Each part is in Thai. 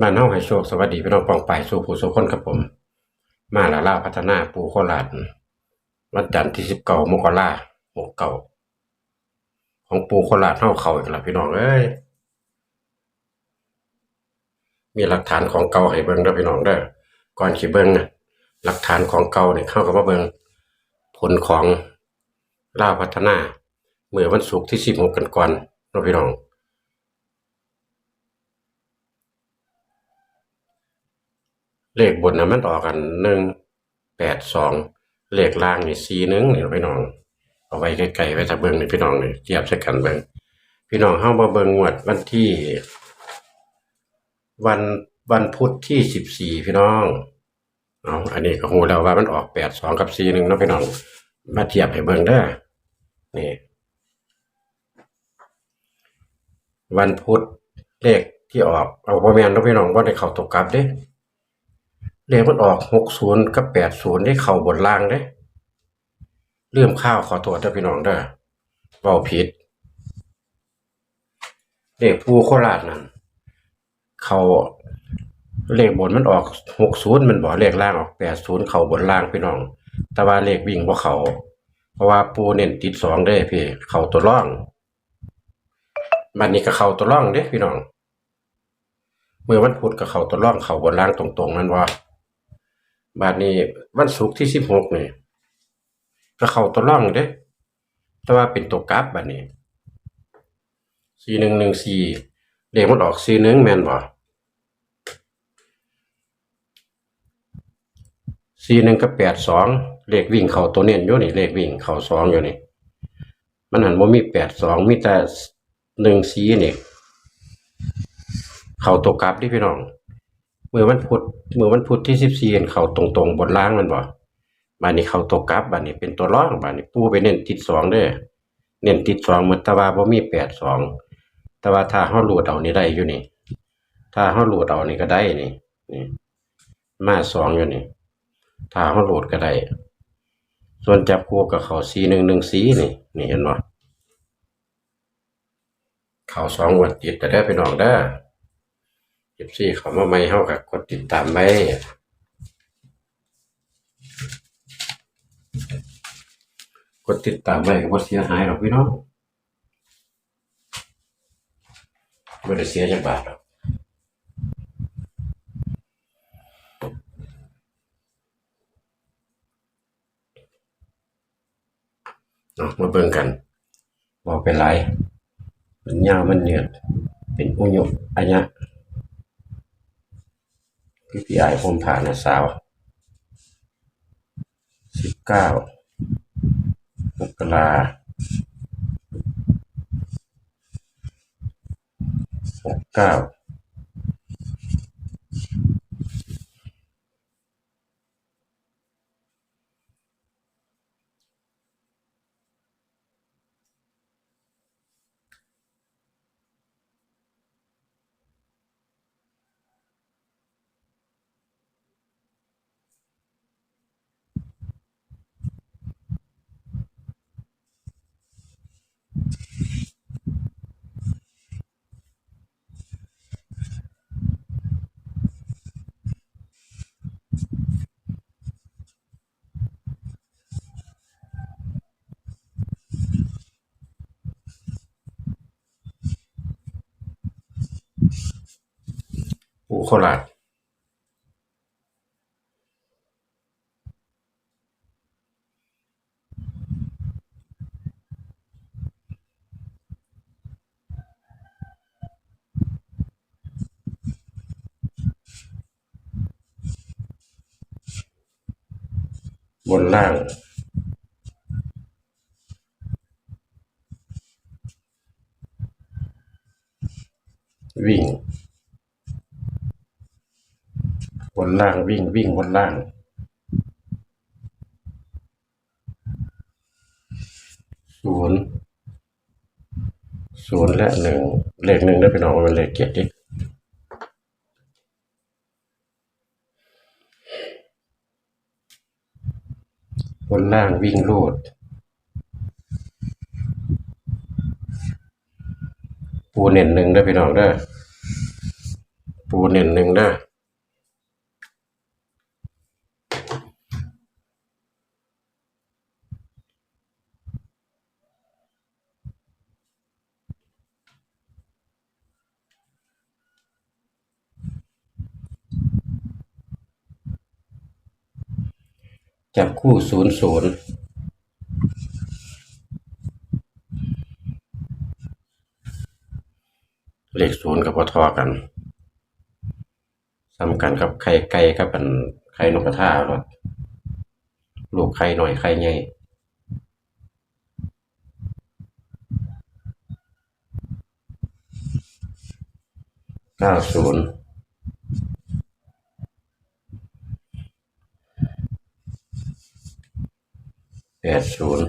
บ้านเฮาให้โชคสวัสดีพี่น้องปองไปสู่ผู้สู่คนครับผม มาละล่าพัฒนาปูโคราชวันจันทร์ที่สิบเก้ามกราหกเก้าของปูโคราชเฮาเข้าอีกแล้วพี่น้องเอ้ยมีหลักฐานของเก่าให้เบิ่งด้อพี่น้องเด้อก่อนสิเบิ่งนะหลักฐานของเก่าเนี่ยเข้ากับมาเบิ่งผลของล่าวพัฒนาเมื่อวันศุกร์ที่สิบหกกันก่อนนะพี่น้อง เลขบนน่ะมันออกกันหนึ่งแปดสองเลขล่างนี่สี่หนึ่งนี่พี่น้อง เอาไว้ใกลๆไว้ถ้าเบิ่งนี่พี่น้องนี่เทียบใส่กันเบิ่งพี่น้องเฮามาเบิ่งงวดวันที่ วันวันพุธที่สิบสี่พี่น้องเอาอันนี้ก็ฮู้แล้วว่ามันออกแปดสองกับสี่หนึ่งนะพี่น้อง มาเทียบให้เบิ่งเด้นี่ วันพุธเลขที่ออกเอาบ่แม่นนะพี่น้องบ่ได้เข้าตกกลับเด้ เลขมันออกหกศูนย์กับแปดศูนย์ได้เข่าบนล่างเด้เรื่องข้าวขอโทษเด้อพี่น้องเด้อเว้าผิดเลขผู้โคราชนั่นเขาเลขบนมันออกหกศูนย์มันบอกเลขล่างออกแปดศูนย์เข่าบนล่างพี่น้อง แต่ว่าเลขวิ่งบ่เขาเพราะว่าปูเน้นติดสองเด้พี่ เข่าตัวร่อง มันนี้ก็เข่าตัวร่องเด้พี่น้องเมื่อวันพุธก็เข้าตัวร่องเข้าบนล่างตรงๆนั่นว่า บาดนี้วันศุกร์ที่สิบหกนี่ก็เข้าตัวร่องเด้ แต่ว่าเป็นตัวกราฟบาดนี้สี่หนึ่งหนึ่งสี่เลขมันออกสี่หนึ่งแมนบ่สี่หนึ่งกับแปดสองเลขวิ่งเข้าตัวเน้นอยู่นี่เลขวิ่งเข้าสองอยู่นี่ มันหันบ่ามีแปดสองมีแต่หนึ่งสี่นี่ เขาตกกลับที่พี่น้อง เมื่อวันพุธเมื่อวันพุธที่สิบสี่เห็นเขาตรงๆบนล่างมันบ่บานนี้เขาตกกลับบานนี้เป็นตัวร่องบานนี้ปูไปเน้นติดสองเด้อเน้นติดสองเหมือนตะว่าบ่มีแปดสองต่ว่าถ้าเฮาหลุดเอานี่ได้อยู่นี่ ถ้าเฮาหลุดเอานี่ก็ได้นี่นี่มาสองอยู่นี่ถ้าเฮาหลุดก็ได้ ส่วนจับคู่กับเขาสีหนึ่งหนึ่งสีนี่ นี่เห็นบ่เขาสองวันติดแต่ได้อพี่น้องเด้ บซี่เขามาไม่เฮากับกดติดตามไว้กดติดตามไว้ก็บ่เสียหายหรอกพี่น้องบ่ได้เสียจักบาทหรอกเนามาเบิ่งกันบ่เป็นไรมันยาวมันเหนือดเป็นอุยุอันเนี้ ยพี่พี่ไอผมผ่านนสาวสิบเก้ามกราหกเก้า โคราชบนล่าง วิ่ง บ นล่างวิ่งวิ่งบนล่าง ศูนย์ศูนย์และหนึ่งเลขหนึ่งได้เป็นออกเป็นเลขเกียรติบนล่างวิ่งรูดปูเน่นหนึ่งได้อพี่น้องเด้ปูเน้นหนึ่งเด้ จับคู่ศูนย์ศูนย์เลขศูนย์กับพอทอกันสำคัญกับไข่ไก่กับเป็นไข่นกกระทารถลูกไข่หน่อยไข่ใหญ่เก้าศูนย์ แปดศูนย์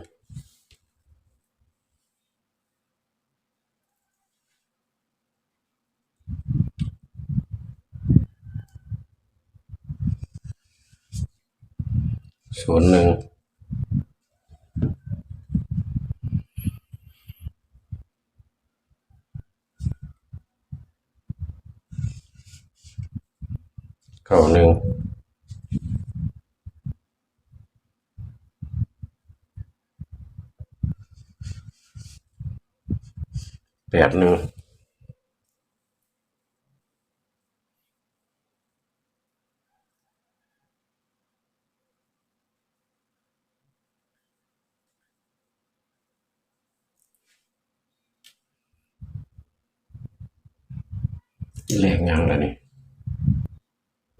ศูนย์หนึ่งเก้าหนึ่ง แปดหนึ่งเลขยังแล้วนี่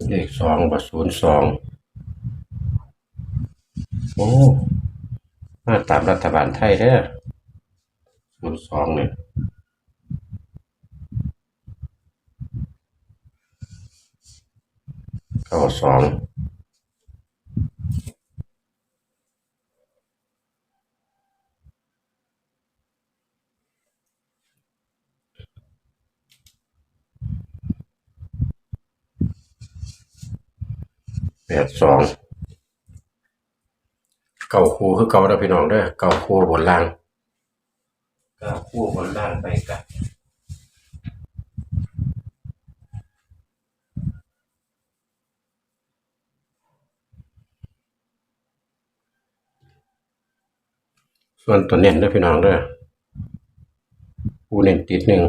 เลขสองกับศูนย์สอง โอ้มาตามรัฐบาลไทยเด้ศูนย์สองเนี่ย เก้าสองแปดสองเก้าคู่คือเก้าเด้อพี่น้องเด้อเก้าคู่บนล่างเก้าคู่บนล่างไปกัน ส่วนตัวเน้นด้อพี่น้องเด้อผู้เน้นติดหนึ่ง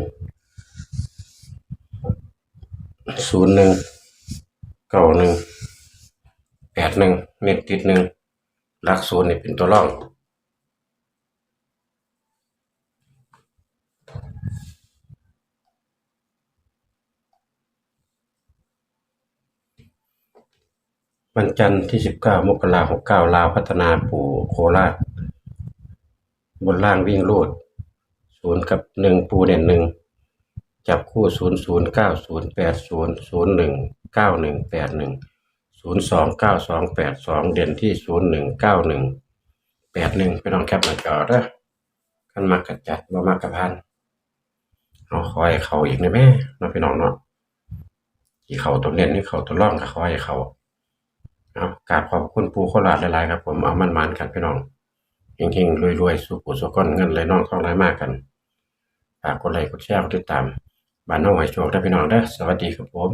ศูนย์หนึ่งเก้าหนึ่งแปดหนึ่งเน้นติดหนึ่งหลักศูนย์นี่เป็นตัวร่องวันจันทร์ที่ 19 มกราคม69ลาวพัฒนาปู่โคราช บนล่างวิ่งรูดศูนย์กับหนึ่งปูเด่นหนึ่งจับคู่ศูนย์ศูนย์เก้าศูนย์แปดศูนย์ศูนย์หนึ่งเก้าหนึ่งแปดหนึ่งศูนย์สองเก้าสองแปดสองเด่นที่ศูนย์หนึ่งเก้าหนึ่งแปดหนึ่งไปลองแคปหน้าจอเด้อขันมากกระจัดบ่มากกระพันเอาคอยเขาอีกนะแม่เน้องพี่น้องเนาะที่เขาตัวเล่นนี่เขาตัวร่องก็คอยเขาครับกราบขอบคุณปูโคราชหลายๆครับ ผมเอามันมันกันพี่น้อง เฮงๆรวยๆสุขุสุขก้อนเงินไหลน้องเข้าไหลมากกันฝากกดไลค์กดแชร์กดติดตามบ้านน้องหอยโชคได้พี่น้องเด้อสวัสดีครับผม